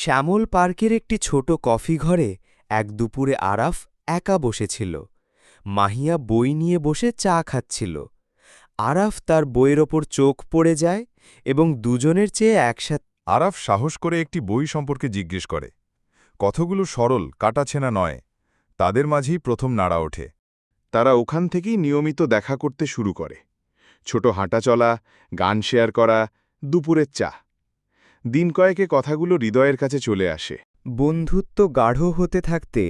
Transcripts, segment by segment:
শ্যামল পার্কের একটি ছোট কফি ঘরে এক দুপুরে আরাফ একা বসেছিল। মাহিয়া বই নিয়ে বসে চা খাচ্ছিল। আরাফ তার বইয়ের ওপর চোখ পড়ে যায় এবং দুজনের চেয়ে একসাথে আরাফ সাহস করে একটি বই সম্পর্কে জিজ্ঞেস করে। কথাগুলো সরল, কাটাছেনা নয়। তাদের মাঝেই প্রথম নাড়া ওঠে। তারা ওখান থেকেই নিয়মিত দেখা করতে শুরু করে। ছোট হাঁটাচলা গান শেয়ার করা, দুপুরের চা। দিন কয়েকে কথাগুলো হৃদয়ের কাছে চলে আসে। বন্ধুত্ব গাঢ় হতে থাকতে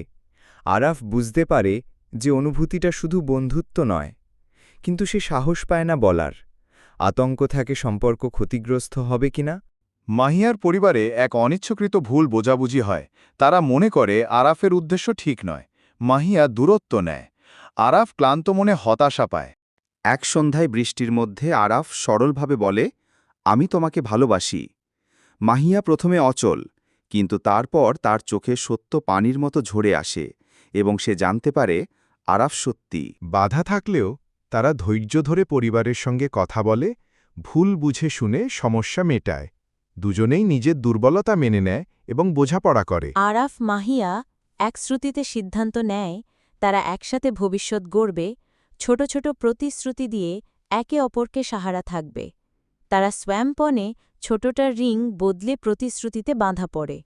আরাফ বুঝতে পারে যে অনুভূতিটা শুধু বন্ধুত্ব নয় কিন্তু সে সাহস পায় না বলার। আতঙ্ক থাকে সম্পর্ক ক্ষতিগ্রস্ত হবে কিনা? মাহিয়ার পরিবারে এক অনিচ্ছকৃত ভুল বোঝাবুঝি হয়। তারা মনে করে আরাফের উদ্দেশ্য ঠিক নয় মাহিয়া দূরত্ব নেয়। আরাফ ক্লান্ত মনে হতাশা পায়। এক সন্ধ্যায় বৃষ্টির মধ্যে আরাফ সরলভাবে বলে আমি তোমাকে ভালোবাসি। মাহিয়া প্রথমে অচল কিন্তু তারপর তার চোখে সত্য পানির মতো ঝরে আসে এবং সে জানতে পারে আরাফ সত্যি। বাধা থাকলেও তারা ধৈর্য ধরে পরিবারের সঙ্গে কথা বলে ভুল বুঝে শুনে সমস্যা মেটায়। দুজনেই নিজের দুর্বলতা মেনে নেয় এবং বোঝাপড়া করে। আরাফ মাহিয়া এক শ্রুতিতে সিদ্ধান্ত নেয় তারা একসাথে ভবিষ্যৎ গড়বে ছোট ছোট প্রতিশ্রুতি দিয়ে একে অপরকে সাহারা থাকবে। তারা স্ব্যাম্পনে ছোটটা রিং বদলে প্রতিশ্রুতিতে বাঁধা পড়ে।